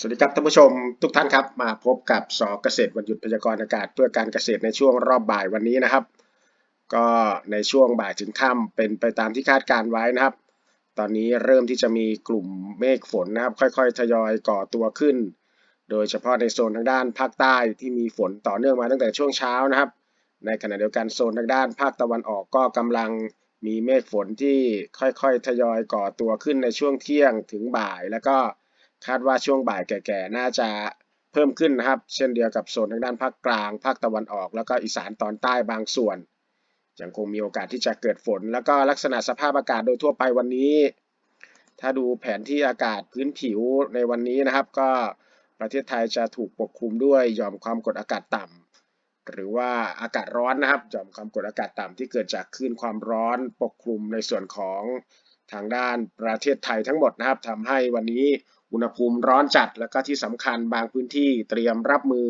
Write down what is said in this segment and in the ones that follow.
สวัสดีครับท่านผู้ชมทุกท่านครับ มาพบกับสอเกษตรวันหยุดพยากรณ์อากาศ เพื่อการเกษตรในช่วงรอบบ่ายวันนี้นะครับ ก็ในช่วงบ่ายถึงค่ำเป็นไปตามที่คาดการไว้นะครับ ตอนนี้เริ่มที่จะมีกลุ่มเมฆฝนนะครับ ค่อยๆ ทยอยก่อตัวขึ้น โดยเฉพาะในโซนทางด้านภาคใต้ที่มีฝนต่อเนื่องมาตั้งแต่ช่วงเช้านะครับ ในขณะเดียวกันโซนทางด้านภาคตะวันออกก็กำลังมีเมฆฝนที่ค่อยๆ ทยอยก่อตัวขึ้นในช่วงเที่ยงถึงบ่ายแล้วก็ คาดว่าช่วงบ่ายแก่ๆ น่าจะเพิ่มขึ้นนะครับ เช่นเดียวกับโซนทางด้านภาคกลาง ภาคตะวันออก แล้วก็อีสานตอนใต้บางส่วน ยังคงมีโอกาสที่จะเกิดฝน แล้วก็ลักษณะสภาพอากาศโดยทั่วไปวันนี้ ถ้าดูแผนที่อากาศพื้นผิวในวันนี้นะครับ ก็ประเทศไทยจะถูกปกคลุมด้วยหย่อมความกดอากาศต่ำหรือว่าอากาศร้อนนะครับหย่อมความกดอากาศต่ำที่เกิดจากคลื่นความร้อนปกคลุมในส่วนของทางด้านประเทศไทยทั้งหมดนะครับทำให้วันนี้ อุณหภูมิร้อนจัด แล้วก็ที่สำคัญบางพื้นที่เตรียมรับมือ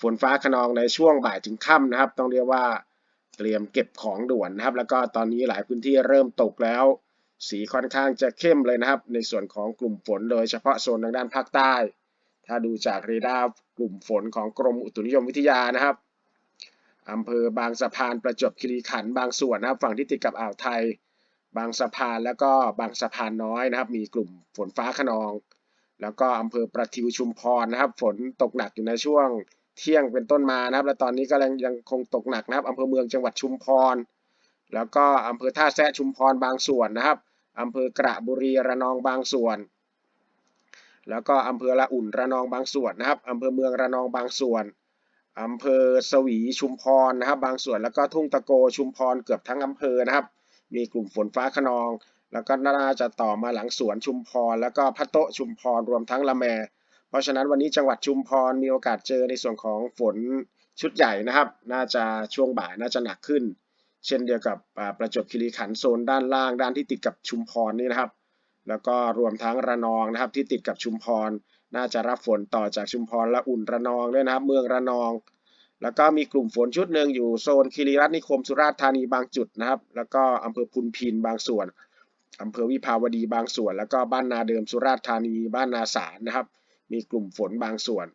ฝนฟ้าขนองในช่วงบ่ายถึงค่ำนะครับ ต้องเรียกว่าเตรียมเก็บของด่วนนะครับ แล้วก็ตอนนี้หลายพื้นที่เริ่มตกแล้ว สีค่อนข้างจะเข้มเลยนะครับ ในส่วนของกลุ่มฝนโดยเฉพาะโซนทางด้านภาคใต้ ถ้าดูจากเรดาร์กลุ่มฝนของกรมอุตุนิยมวิทยานะครับอำเภอบางสะพานประจวบคีรีขันธ์บางส่วนนะครับ ฝั่งที่ติดกับอ่าวไทย บางสะพานแล้วก็บางสะพานน้อยนะครับ มีกลุ่มฝนฟ้าขนอง แล้วก็อำเภอประทิวชุมพรนะครับ ฝนตกหนักอยู่ในช่วงเที่ยงเป็นต้นมานะครับ และตอนนี้ก็ยังยังคงตกหนักนะครับอำเภอเมืองจังหวัดชุมพร แล้วก็อำเภอท่าแซะชุมพรบางส่วนนะครับอำเภอกระบุรีระนองบางส่วน แล้วก็อำเภอละอุ่นระนองบางส่วนนะครับอำเภอเมืองระนองบางส่วนอำเภอสวีชุมพรนะครับ บางส่วนแล้วก็ทุ่งตะโกชุมพรเกือบทั้งอำเภอนะครับ มีกลุ่มฝนฟ้าขนอง แล้วก็น่าจะต่อมาหลังสวนชุมพร แล้วก็พัตโตชุมพรรวมทั้งละแม เพราะฉะนั้นวันนี้จังหวัดชุมพรมีโอกาสเจอในส่วนของฝนชุดใหญ่นะครับ น่าจะช่วงบ่ายน่าจะหนักขึ้น เช่นเดียวกับประจวบคีรีขันธ์โซนด้านล่างด้านที่ติดกับชุมพรนี่นะครับ แล้วก็รวมทั้งระนองนะครับที่ติดกับชุมพร น่าจะรับฝนต่อจากชุมพรและอุ่นระนองด้วยนะครับ เมืองระนอง แล้วก็มีกลุ่มฝนชุดหนึ่งอยู่โซนคีรีรัตน์นิคมสุราษฎร์ธานีบางจุดนะครับ แล้วก็อำเภอพุนพินบางส่วน อำเภอวิภาวดีบางส่วน แล้วก็บ้านนาเดิมสุราษฎร์ธานี บ้านนาสารนะครับ มีกลุ่มฝนบางส่วน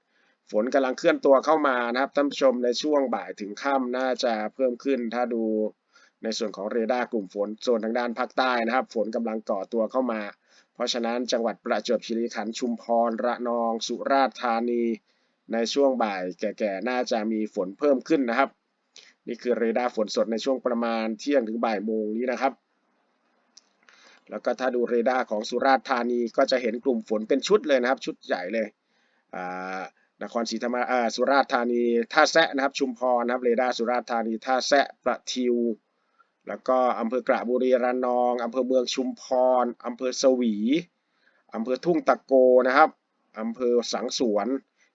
ฝนกำลังเคลื่อนตัวเข้ามานะครับท่านผู้ชมในช่วงบ่ายถึงค่ำน่าจะเพิ่มขึ้น ถ้าดูในส่วนของเรดาร์กลุ่มฝนโซนทางด้านภาคใต้นะครับ ฝนกำลังก่อตัวเข้ามา เพราะฉะนั้นจังหวัดประจวบคีรีขันธ์ชุมพร ระนอง สุราษฎร์ธานี ในช่วงบ่ายแก่ๆน่าจะมีฝนเพิ่มขึ้นนะครับ นี่คือเรดาร์ฝนสดในช่วงประมาณเที่ยงถึงบ่ายโมงนี้นะครับ แล้วก็ถ้าดูเรดาร์ของสุราษฎร์ธานีก็จะเห็นกลุ่มฝนเป็นชุดเลยนะครับ ชุดใหญ่เลยนครศรีธรรมราชสุราษฎร์ธานี ท่าแซะนะครับ ชุมพรนะครับ เรดาร์สุราษฎร์ธานี ท่าแซะ ประทิว แล้วก็อำเภอกระบุรีระนอง อำเภอเมืองชุมพร อำเภอสวี อำเภอทุ่งตะโกนะครับ อำเภอสังสวน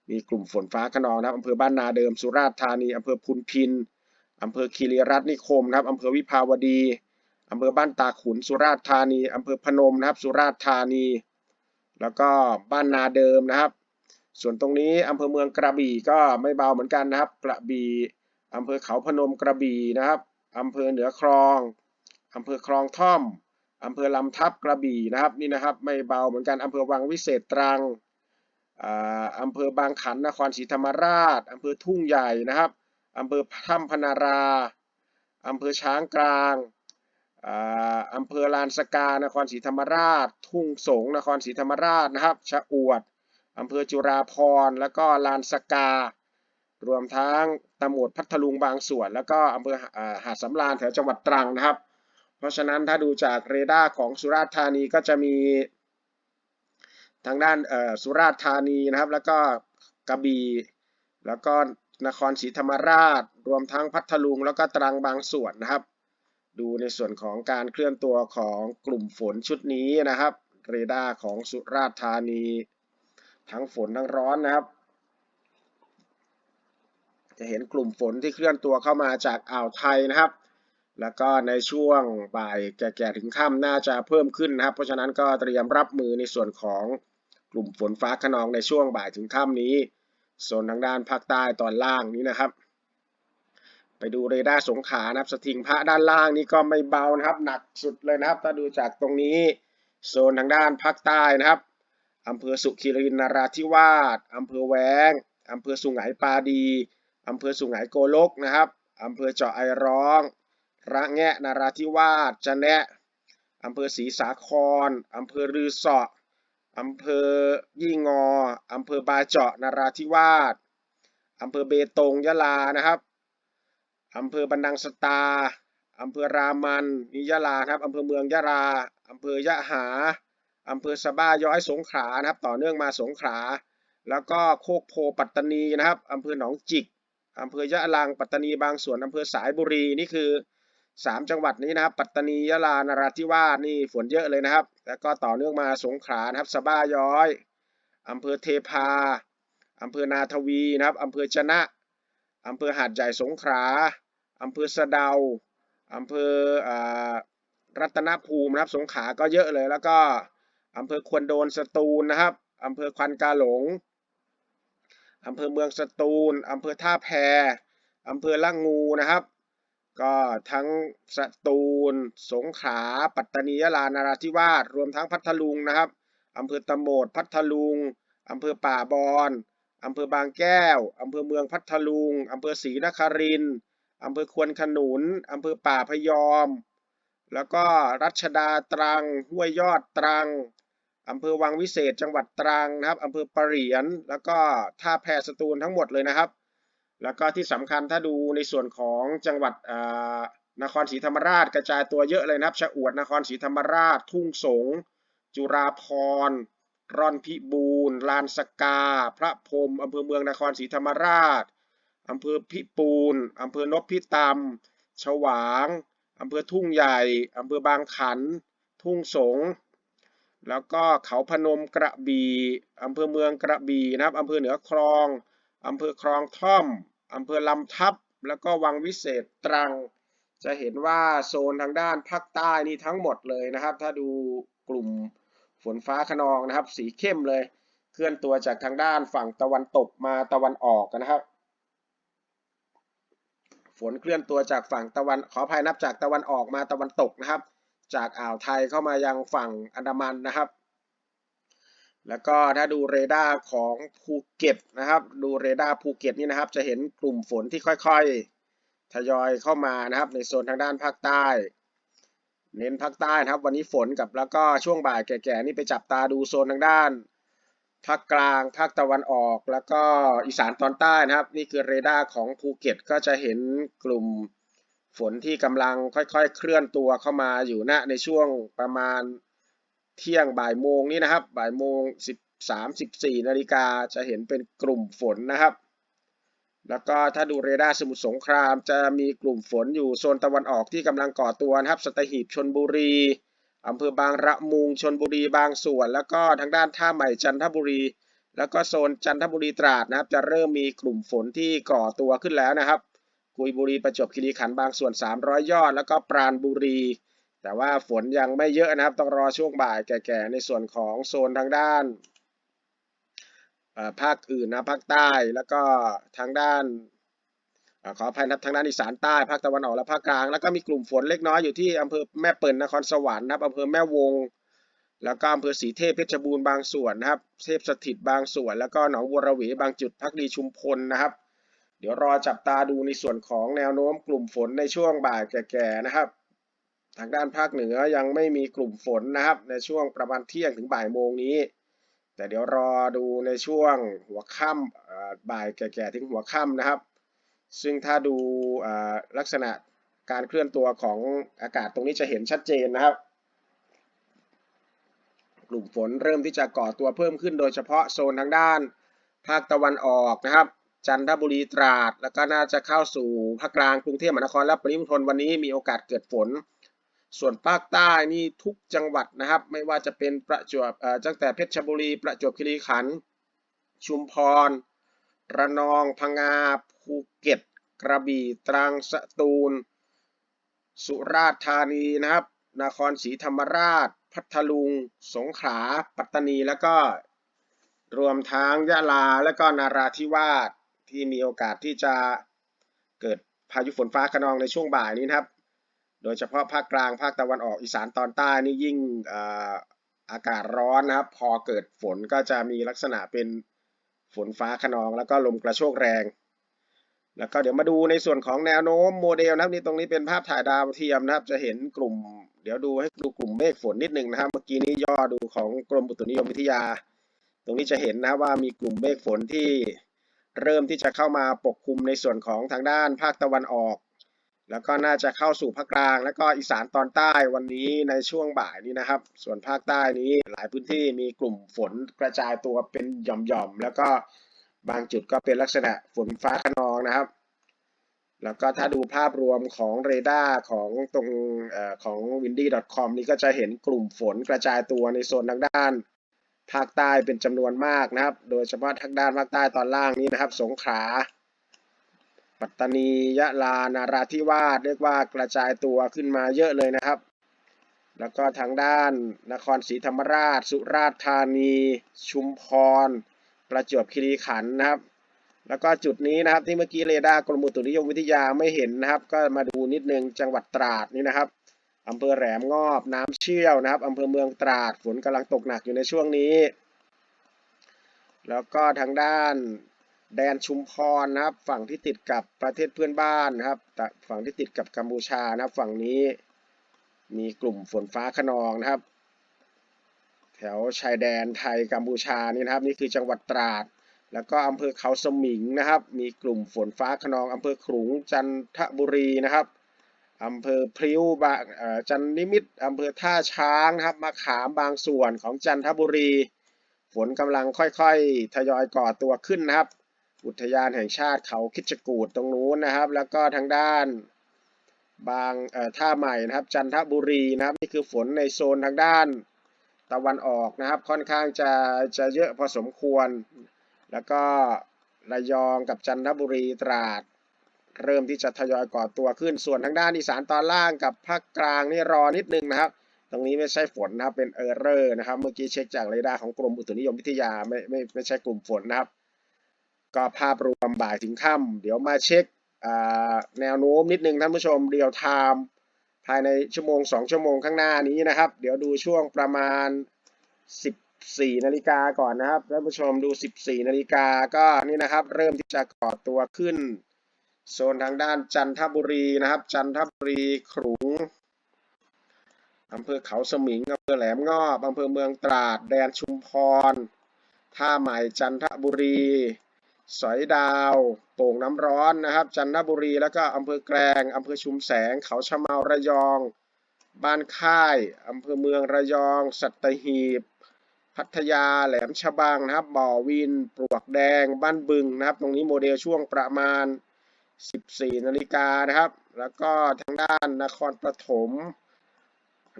มีกลุ่มฝนฟ้าขนองนะครับ อำเภอบ้านนาเดิม สุราษฎร์ธานี อำเภอพุนพิน อำเภอคีรีรัตน์นิคมนะครับ อำเภอวิภาวดี อำเภอบ้านตาขุนสุราษฎร์ธานีอำเภอพนมนะครับ สุราษฎร์ธานี แล้วก็บ้านนาเดิมนะครับ ส่วนตรงนี้อำเภอเมืองกระบี่ก็ไม่เบาเหมือนกันนะครับ กระบี่อำเภอเขาพนมกระบี่นะครับอำเภอเหนือคลองอำเภอคลองท่อมอำเภอลำทับกระบี่นะครับนี่นะครับไม่เบาเหมือนกันอำเภอวังวิเศษตรังอำเภอบางขันนครศรีธรรมราชอำเภอทุ่งใหญ่นะครับอำเภอถ้ำพนาราอำเภอช้างกลาง อำเภอลานสกา นครศรีธรรมราช ทุ่งสง นครศรีธรรมราชนะครับ ชะอวด อำเภอจุฬาภรแล้วก็ลานสกา รวมทั้งตำบลพัทลุงบางส่วน แล้วก็อำเภอหาดสำราญแถวจังหวัดตรังนะครับ เพราะฉะนั้นถ้าดูจากเรดาร์ของสุราษฎร์ธานีก็จะมีทางด้านสุราษฎร์ธานีนะครับ แล้วก็กระบี่แล้วก็นครศรีธรรมราช รวมทั้งพัทลุงแล้วก็ตรังบางส่วนนะครับ ดูในส่วนของการเคลื่อนตัวของกลุ่มฝนชุดนี้นะครับ เรดาร์ของสุราษฎร์ธานี ทั้งฝนทั้งร้อนนะครับ จะเห็นกลุ่มฝนที่เคลื่อนตัวเข้ามาจากอ่าวไทยนะครับ แล้วก็ในช่วงบ่ายแก่ๆถึงค่ำน่าจะเพิ่มขึ้นนะครับ เพราะฉะนั้นก็เตรียมรับมือในส่วนของกลุ่มฝนฟ้าขนองในช่วงบ่ายถึงค่ำนี้โซนทางด้านภาคใต้ตอนล่างนี้นะครับ ไปดูเรดาร์สงขานะครับสถิงพระด้านล่างนี่ก็ไม่เบานะครับ หนักสุดเลยนะครับ ถ้าดูจากตรงนี้โซนทางด้านภาคใต้นะครับอำเภอสุขิรินนาราธิวาสอำเภอแวงอำเภอสุไหงปาดีอำเภอสุไหงโกลกนะครับอำเภอเจาะไอร้อง ระแงะนาราธิวาสจะแนะอำเภอศรีสาครอำเภอรือเสาะอำเภอยี่งออำเภอบาเจาะนาราธิวาสอำเภอเบตงยะลานะครับ อำเภอบันดังสตา อำเภอรามันนิยะลาครับ อำเภอเมืองยะลา อำเภอยะหา อำเภอสบ้าย้อยสงขลานะครับ ต่อเนื่องมาสงขลา แล้วก็โคกโพปัตตานีนะครับ อำเภอหนองจิก อำเภอยะลังปัตตานีบางส่วน อำเภอสายบุรีนี่คือสามจังหวัดนี้นะครับ ปัตตานียะลานราธิวาสนี่ฝนเยอะเลยนะครับ แล้วก็ต่อเนื่องมาสงขลานะครับ สบ้าย้อย อำเภอเทพา อำเภอนาทวีนะครับ อำเภอชนะ อำเภอหาดใหญ่สงขลาอำเภอสะเดาอำเภออรัตนภูมินะครับสงขลาก็เยอะเลย แล้วก็อำเภอควนโดนสตูลนะครับอำเภอควันกาหลงอำเภอเมืองสตูลอำเภอท่าแพอำเภอละงูนะครับ ก็ทั้งสตูล สงขลา ปัตตานียะลา นาราธิวาส รวมทั้งพัทลุงนะครับอำเภอตะโหมด พัทลุงอำเภอป่าบอน อำเภอบางแก้ว อำเภอเมืองพัทลุง อำเภอศรีนครินทร์อำเภอควนขนุน อำเภอป่าพยอม แล้วก็รัชดาตรัง ห้วยยอดตรัง อำเภอวังวิเศษจังหวัดตรังนะครับ อำเภอปะเหรียน แล้วก็ท่าแพสตูลทั้งหมดเลยนะครับ แล้วก็ที่สำคัญถ้าดูในส่วนของจังหวัดนครศรีธรรมราชกระจายตัวเยอะเลยนะครับ ชะอวดนครศรีธรรมราช ทุ่งสง จุราพรณ์ ร่อนพิบูลลานสกา พระพรมอำเภอเมืองนครศรีธรรมราชอำเภอพิปูนอำเภอนพิตำฉวางอำเภอทุ่งใหญ่อำเภอบางขัน ทุ่งสง แล้วก็เขาพนมกระบี่อำเภอเมืองกระบี่นะครับอำเภอเหนือคลองอำเภอคลองท่อมอำเภอลำทับ แล้วก็วังวิเศษตรัง จะเห็นว่าโซนทางด้านภาคใต้นี่ทั้งหมดเลยนะครับ ถ้าดูกลุ่ม ฝนฟ้าขนองนะครับ สีเข้มเลย เคลื่อนตัวจากทางด้านฝั่งตะวันตกมาตะวันออกนะครับ ฝนเคลื่อนตัวจากฝั่งตะวันขออภัยนับจากตะวันออกมาตะวันตกนะครับ จากอ่าวไทยเข้ามายังฝั่งอันดามันนะครับ แล้วก็ถ้าดูเรดาร์ของภูเก็ตนะครับ ดูเรดาร์ภูเก็ตนี่นะครับ จะเห็นกลุ่มฝนที่ค่อยๆ ทยอยเข้ามานะครับ ในโซนทางด้านภาคใต้ เน้นภาคใต้นะครับ วันนี้ฝนกับแล้วก็ช่วงบ่ายแก่ๆนี่ไปจับตาดูโซนทางด้านภาคกลางภาคตะวันออก แล้วก็อีสานตอนใต้นะครับ นี่คือเรดาร์ของภูเก็ตก็จะเห็นกลุ่มฝนที่กำลังค่อยๆ เคลื่อนตัวเข้ามาอยู่ณในช่วงประมาณเที่ยงบ่ายโมงนี้นะครับ บ่ายโมงสิบสามสิบสี่นาฬิกาจะเห็นเป็นกลุ่มฝนนะครับ แล้วก็ถ้าดูเรดาร์สมุทรสงครามจะมีกลุ่มฝนอยู่โซนตะวันออกที่กำลังก่อตัวนะครับสัตหีบชนบุรีอำเภอบางระมุงชนบุรีบางส่วน แล้วก็ทางด้านท่าใหม่จันทบุรี แล้วก็โซนจันทบุรีตราดนะครับ จะเริ่มมีกลุ่มฝนที่ก่อตัวขึ้นแล้วนะครับ กุยบุรีประจวบคีรีขันธ์บางส่วน 300 ยอด แล้วก็ปราณบุรี แต่ว่าฝนยังไม่เยอะนะครับ ต้องรอช่วงบ่ายแก่ๆในส่วนของโซนทางด้าน ภาคอื่นนะภาคใต้แล้วก็ทางด้านอขออภัยนะครับทางด้านอีสานใต้ภาคตะวันออกและภาคกลาง แล้วก็มีกลุ่มฝนเล็กน้อยอยู่ที่อำเภอแม่เปิ่นนครสวรรค์นะครับอำเภอแม่วง แล้วก็อำเภอศรีเทพเพชรบูรณ์บางส่วนนะครับเทพสถิตบางส่วน แล้วก็หนองบัวระเวบางจุดพักดีชุมพลนะครับ เดี๋ยวรอจับตาดูในส่วนของแนวโน้มกลุ่มฝนในช่วงบ่ายแก่ๆนะครับ ทางด้านภาคเหนือยังไม่มีกลุ่มฝนนะครับ ในช่วงประมาณเที่ยงถึงบ่ายโมงนี้ แต่เดี๋ยวรอดูในช่วงหัวค่ำบ่ายแก่ๆถึงหัวค่ำนะครับ ซึ่งถ้าดูลักษณะการเคลื่อนตัวของอากาศตรงนี้จะเห็นชัดเจนนะครับ กลุ่มฝนเริ่มที่จะก่อตัวเพิ่มขึ้นโดยเฉพาะโซนทางด้าน ภาคตะวันออกนะครับ จันทบุรีตราด แล้วก็น่าจะเข้าสู่ภาคกลางกรุงเทพมหานครและปริมณฑลวันนี้มีโอกาสเกิดฝน ส่วนภาคใต้นี่ทุกจังหวัดนะครับ ไม่ว่าจะเป็นประจวบตั้งแต่เพชรบุรี ประจวบคีรีขันธ์ชุมพร ระนอง พังงา ภูเก็ต กระบี่ ตรัง สตูล สุราษฎร์ธานีนะครับ นครศรีธรรมราช พัทลุง สงขลา ปัตตานี แล้วก็รวมทั้งยะลา และก็นาราธิวาสที่มีโอกาสที่จะเกิดพายุฝนฟ้าคะนองในช่วงบ่ายนี้นะครับ โดยเฉพาะภาคกลางภาคตะวันออกอีสานตอนใต้นี่ยิ่งเอ่ออากาศร้อนนะครับ พอเกิดฝนก็จะมีลักษณะเป็นฝนฟ้าขนอง แล้วก็ลมกระโชกแรง แล้วก็เดี๋ยวมาดูในส่วนของแนวโน้มโมเดลนะครับนี่ตรงนี้เป็นภาพถ่ายดาวเทียมนะครับ จะเห็นกลุ่ม เดี๋ยวดูให้ดูกลุ่มเมฆฝนนิดนึงนะครับ เมื่อกี้นี้ย่อดูของกรมอุตุนิยมวิทยา ตรงนี้จะเห็นนะว่ามีกลุ่มเมฆฝนที่เริ่มที่จะเข้ามาปกคลุมในส่วนของทางด้านภาคตะวันออก แล้วก็น่าจะเข้าสู่ภาคกลาง แล้วก็อีสานตอนใต้วันนี้ในช่วงบ่ายนี้นะครับ ส่วนภาคใต้นี้หลายพื้นที่มีกลุ่มฝนกระจายตัวเป็นหย่อมๆ แล้วก็บางจุดก็เป็นลักษณะฝนฟ้าขนองนะครับ แล้วก็ถ้าดูภาพรวมของเรดาร์ของตรงเอ่อของ windy.com นี่ก็จะเห็นกลุ่มฝนกระจายตัวในโซนทางด้าน ภาคใต้เป็นจำนวนมากนะครับ โดยเฉพาะทางด้านภาคใต้ตอนล่างนี้นะครับ สงขลา ปัตตานียะลานาราธิวาสเรียกว่ากระจายตัวขึ้นมาเยอะเลยนะครับ แล้วก็ทางด้านนครศรีธรรมราช สุราษฎร์ธานี ชุมพร ประจวบคีรีขันธ์นะครับ แล้วก็จุดนี้นะครับที่เมื่อกี้เรดาร์กรมอุตุนิยมวิทยาไม่เห็นนะครับ ก็มาดูนิดนึงจังหวัดตราดนี่นะครับอำเภอแหลมงอบน้ำเชี่ยวนะครับอำเภอเมืองตราดฝนกำลังตกหนักอยู่ในช่วงนี้ แล้วก็ทางด้าน แดนชุมพรนะครับ ฝั่งที่ติดกับประเทศเพื่อนบ้านนะครับฝั่งที่ติดกับกัมพูชานะครับ ฝั่งนี้มีกลุ่มฝนฟ้าขนองนะครับ แถวชายแดนไทยกัมพูชานี่นะครับ นี่คือจังหวัดตราด แล้วก็อำเภอเขาสมิงนะครับ มีกลุ่มฝนฟ้าขนองอำเภอขลุงจันทบุรีนะครับอำเภอพริ้วบางจันนิมิตอำเภอท่าช้างนะครับมะขามบางส่วนของจันทบุรี ฝนกำลังค่อยๆ ทยอยก่อตัวขึ้นนะครับ อุทยานแห่งชาติเขาคิดจกูดตรงนู้นนะครับ แล้วก็ทางด้านบางท่าใหม่นะครับ จันทบุรีนะครับ นี่คือฝนในโซนทางด้านตะวันออกนะครับ ค่อนข้างจะจะเยอะพอสมควร แล้วก็ระยองกับจันทบุรีตราด เริ่มที่จะทยอยก่อตัวขึ้นส่วนทางด้านอีสานตอนล่างกับภาคกลางนี่รอนิดนึงนะครับ ตรงนี้ไม่ใช่ฝนนะครับเป็นเออร์เรอร์นะครับ เมื่อกี้เช็คจากเรดาร์ของกรมอุตุนิยมวิทยาไม่ไม่ไม่ใช่กลุ่มฝนนะครับ ก็ภาพรวมบ่ายถึงค่ำเดี๋ยวมาเช็คแนวโน้มนิดนึงท่านผู้ชมเรียลไทม์ภายในชั่วโมง 2 ชั่วโมงข้างหน้านี้นะครับ เดี๋ยวดูช่วงประมาณ 14 นาฬิกาก่อนนะครับท่านผู้ชมดู 14 นาฬิกาก็นี่นะครับ เริ่มที่จะก่อตัวขึ้น โซนทางด้านจันทบุรีนะครับ จันทบุรีขลุงอำเภอเขาสมิงอำเภอแหลมงอบอำเภอเมืองตราด แดนชุมพร ท่าใหม่จันทบุรี สอยดาวโป่งน้ำร้อนนะครับ จันทบุรีแล้วก็อำเภอแกลงอำเภอชุมแสง เขาชะเมาระยอง บ้านค่ายอำเภอเมืองระยอง สัตหีบ พัทยาแหลมฉบังนะครับ บ่อวิน ปลวกแดง บ้านบึงนะครับ ตรงนี้โมเดลช่วงประมาณ 14นาฬิกานะครับ แล้วก็ทางด้านนครปฐม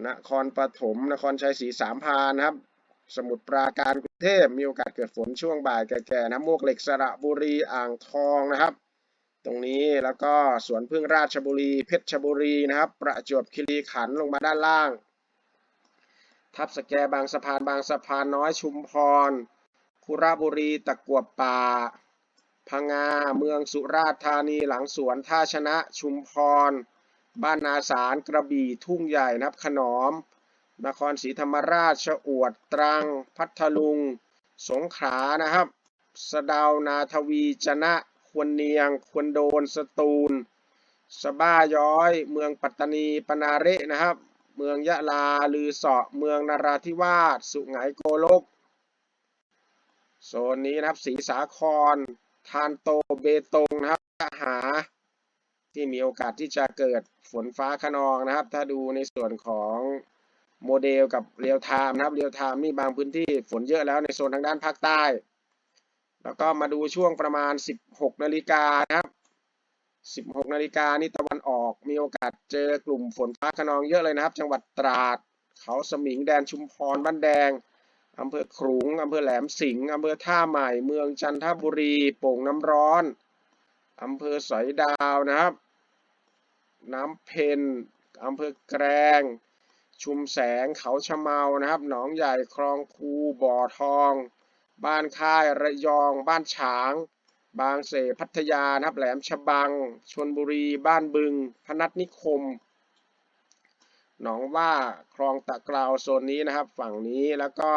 นครปฐมนครชัยศรีสามพานนะครับ สมุทรปราการก เทพมีโอกาสเกิดฝนช่วงบ่ายแก่ๆนะมวกเหล็กสระบุรีอ่างทองนะครับ ตรงนี้แล้วก็สวนพึ่งราชบุรี เพชรบุรีนะครับ ประจวบคีรีขันธ์ลงมาด้านล่าง ทับสแกบางสะพานบางสะพานน้อยชุมพร คุระบุรีตะกวบป่าพังงา เมืองสุราษฎร์ธานีหลังสวนท่าชนะชุมพร บ้านนาสารกระบี่ทุ่งใหญ่นะครับขนอม นครศรีธรรมราชชอวดตรัง พัทลุง สงขลานะครับ สะดาวนาทวีจนะควรเนียง ควรโดนสตูล สบ้าย้อย เมืองปัตตานีปนาเรนะครับ เมืองยะลาลือเสาะเมืองนาราธิวาสสุไหงโกลกโซนนี้นะครับศรีสาคร ทานโตเบตงนะครับหาที่มีโอกาสที่จะเกิดฝนฟ้าขนองนะครับ ถ้าดูในส่วนของ โมเดลกับเรียลไทม์นะครับเรียลไทม์นี่บางพื้นที่ฝนเยอะแล้วในโซนทางด้านภาคใต้ แล้วก็มาดูช่วงประมาณ 16 นาฬิกานะครับ 16 นาฬิกานี่ตะวันออกมีโอกาสเจอกลุ่มฝนฟ้าขนองเยอะเลยนะครับ จังหวัดตราด เขาสมิงแดนชุมพรบ้านแดงอำเภอขลุงอำเภอแหลมสิงห์อำเภอท่าใหม่ เมืองจันทบุรี โป่งน้ำร้อนอำเภอสอยดาวนะครับ น้ำเพนอำเภอแกลง ชุมแสงเขาชะเมานะครับ หนองใหญ่คลองคูบ่อทอง บ้านค่ายระยอง บ้านฉาง บางเสพัทยานะครับ แหลมฉบังชนบุรี บ้านบึง พนัสนิคม หนองว่าคลองตะกราวโซนนี้นะครับ ฝั่งนี้แล้วก็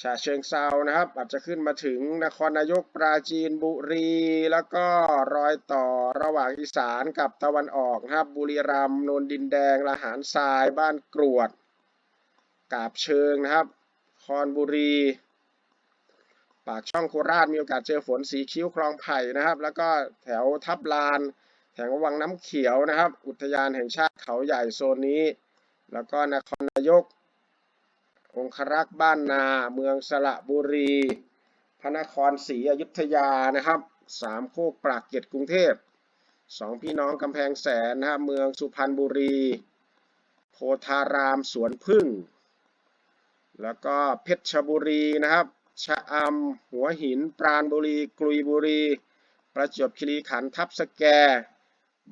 ฉะเชิงเซานะครับ อาจจะขึ้นมาถึงนครนายกปราจีนบุรี แล้วก็รอยต่อระหว่างอีสานกับตะวันออกนะครับ บุรีรัมย์นนดินแดงละหารทรายบ้านกรวด กาบเชิงนะครับ คอนบุรี ปากช่องโคราชมีโอกาสเจอฝนสีคิ้วคลองไผ่นะครับ แล้วก็แถวทับลาน แถววังน้ำเขียวนะครับ อุทยานแห่งชาติเขาใหญ่โซนนี้ แล้วก็นครนายก องครักษ์บ้านนา เมืองสระบุรี พระนครศรีอยุธยานะครับสามโคกปรากเกร็ดกรุงเทพสองพี่น้องกำแพงแสนนะครับเมืองสุพรรณบุรี โพธารามสวนพึ่ง แล้วก็เพชรบุรีนะครับ ชะอำหัวหิน ปราณบุรี กลุยบุรี ประจวบคีรีขันธ์ทับสแก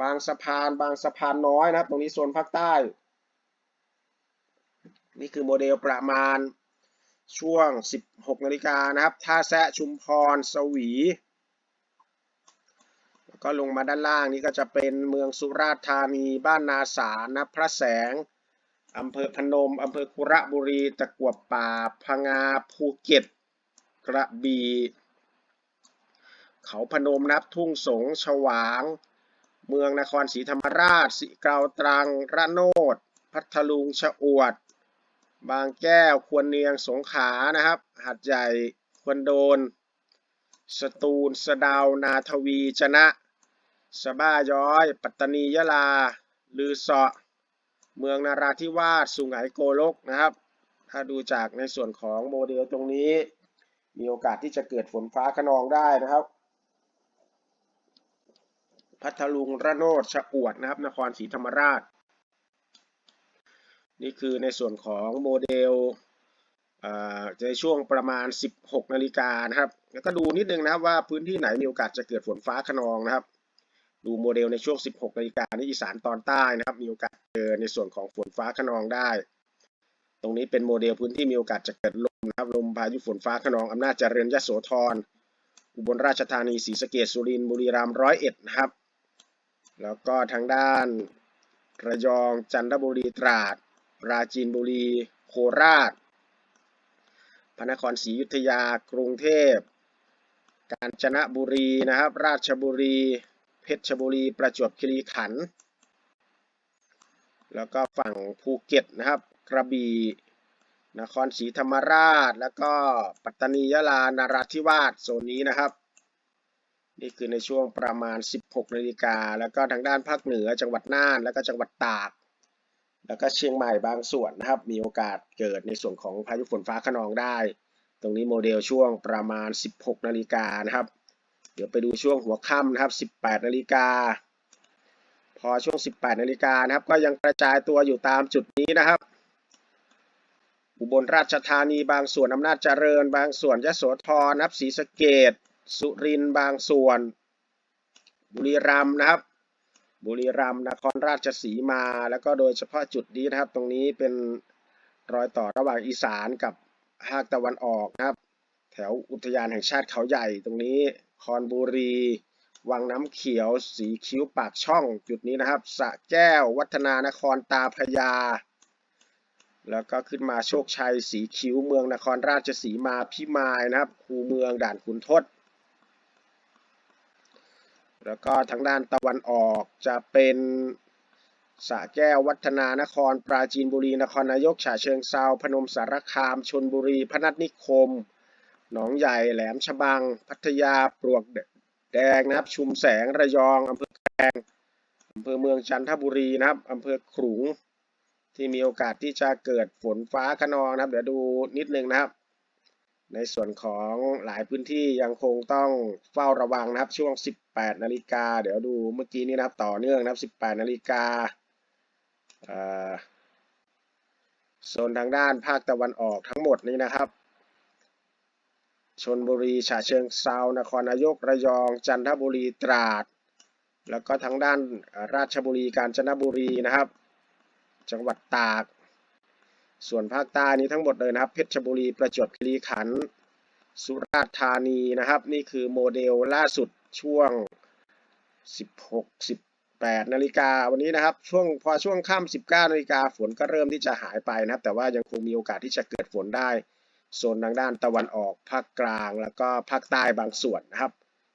บางสะพาน บางสะพานน้อยนะครับ ตรงนี้โซนภาคใต้ นี่คือโมเดลประมาณช่วง 16นาฬิกานะครับ ท่าแซะชุมพร สวี แล้วก็ลงมาด้านล่างนี้ก็จะเป็นเมืองสุราษฎร์ธานี บ้านนาสารนะพระแสง อำเภอพนม อำเภอคุระบุรี ตะกวบป่า พังงา ภูเก็ต กระบี่ เขาพนมนับทุ่งสง ฉวาง เมืองนครศรีธรรมราช สิเกาตรัง ระโนด พัทลุง ชะอวด บางแก้วควรเนียงสงขานะครับ หัดใหญ่ควรโดน สตูล สดาว นาทวีจนะ สบ้าย้อย ปัตตานียะลา ลือเสาะ เมืองนาราธิวาส สุไหงโกลกนะครับ ถ้าดูจากในส่วนของโมเดลตรงนี้ มีโอกาสที่จะเกิดฝนฟ้าขนองได้นะครับ พัทลุงระโนดชะอวดนะครับ นครศรีธรรมราช นี่คือในส่วนของโมเดลในช่วงประมาณ 16 นาฬิกานะครับ แล้วก็ดูนิดนึงนะครับว่าพื้นที่ไหนมีโอกาสจะเกิดฝนฟ้าขนองนะครับ ดูโมเดลในช่วง 16 นาฬิกาในอีสานตอนใต้นะครับ มีโอกาสเจอในส่วนของฝนฟ้าขนองได้ ตรงนี้เป็นโมเดลพื้นที่มีโอกาสจะเกิดลมนะครับ ลมพายุฝนฟ้าขนองอำนาจเจริญยโสธร อุบลราชธานี ศรีสะเกษสุรินทร์ บุรีรัมย์ ร้อยเอ็ดนะครับ แล้วก็ทางด้านระยอง จันทบุรี ตราด ปราจีนบุรี โคราช พระนครศรีอยุธยา กรุงเทพ กาญจนบุรีนะครับ ราชบุรี เพชรบุรี ประจวบคีรีขันธ์ แล้วก็ฝั่งภูเก็ตนะครับ กระบี่ นครศรีธรรมราช แล้วก็ปัตตานียะลา นาราธิวาส โซนนี้นะครับนี่คือในช่วงประมาณ 16 นาฬิกา แล้วก็ทางด้านภาคเหนือ จังหวัดน่าน แล้วก็จังหวัดตาก แล้วก็เชียงใหม่บางส่วนนะครับ มีโอกาสเกิดในส่วนของพายุฝนฟ้าขนองได้ ตรงนี้โมเดลช่วงประมาณ 16 นาฬิกานะครับ เดี๋ยวไปดูช่วงหัวค่ำนะครับ 18 นาฬิกา พอช่วง 18 นาฬิกานะครับ ก็ยังกระจายตัวอยู่ตามจุดนี้นะครับอุบลราชธานีบางส่วนอำนาจเจริญ บางส่วนยโสธรนับศรีสะเกษสุรินทร์บางส่วน บุรีรัมย์นะครับ บุรีรัมย์นครราชสีมา แล้วก็โดยเฉพาะจุดนี้นะครับ ตรงนี้เป็นรอยต่อระหว่างอีสานกับภาคตะวันออกนะครับ แถวอุทยานแห่งชาติเขาใหญ่ตรงนี้คอนบุรี วังน้ำเขียว สีคิ้วปากช่องจุดนี้นะครับสะแก้ว วัฒนานครตาพยา แล้วก็ขึ้นมาโชคชัย สีคิ้วเมืองนครราชสีมาพิมายนะครับ คูเมืองด่านขุนทด แล้วก็ทางด้านตะวันออกจะเป็นสระแก้ววัฒนานคร ปราจีนบุรี นครนายกฉะเชิงเซาพนมสารคามชนบุรี พนัสนิคม หนองใหญ่แหลมฉบัง พัทยาปลวกแดงนะครับ ชุมแสงระยองอำเภอแกลงอำเภอเมืองจันทบุรีนะครับอำเภอขลุงที่มีโอกาสที่จะเกิดฝนฟ้าขนองนะครับ เดี๋ยวดูนิดนึงนะครับ ในส่วนของหลายพื้นที่ยังคงต้องเฝ้าระวังนะครับช่วง 18 นาฬิกา เดี๋ยวดูเมื่อกี้นี้นะครับต่อเนื่องนะครับ 18 นาฬิกาโซนทางด้านภาคตะวันออกทั้งหมดนี้นะครับชนบุรีฉะเชิงเซานครนายกระยอง จันทบุรีตราด แล้วก็ทางด้านราชบุรีกาญจนบุรีนะครับ จังหวัดตาก ส่วนภาคใต้นี้ทั้งหมดเลยนะครับ เพชรบุรีประจวบคีรีขันธ์สุราษฎร์ธานีนะครับ นี่คือโมเดลล่าสุด ช่วง 16 18นาฬิกาวันนี้นะครับช่วงพอช่วงค่ำ19นาฬิกาฝนก็เริ่มที่จะหายไปนะครับ แต่ว่ายังคงมีโอกาสที่จะเกิดฝนได้โซนทางด้านตะวันออกภาคกลางแล้วก็ภาคใต้บางส่วนนะครับ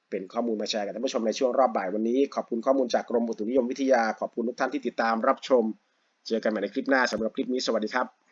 เป็นข้อมูลมาแชร์กับท่านผู้ชมในช่วงรอบบ่ายวันนี้ ขอบคุณข้อมูลจากกรมอุตุนิยมวิทยาขอบคุณทุกท่านที่ติดตามรับชม เจอกันใหม่ในคลิปหน้าสำหรับคลิปนี้สวัสดีครับ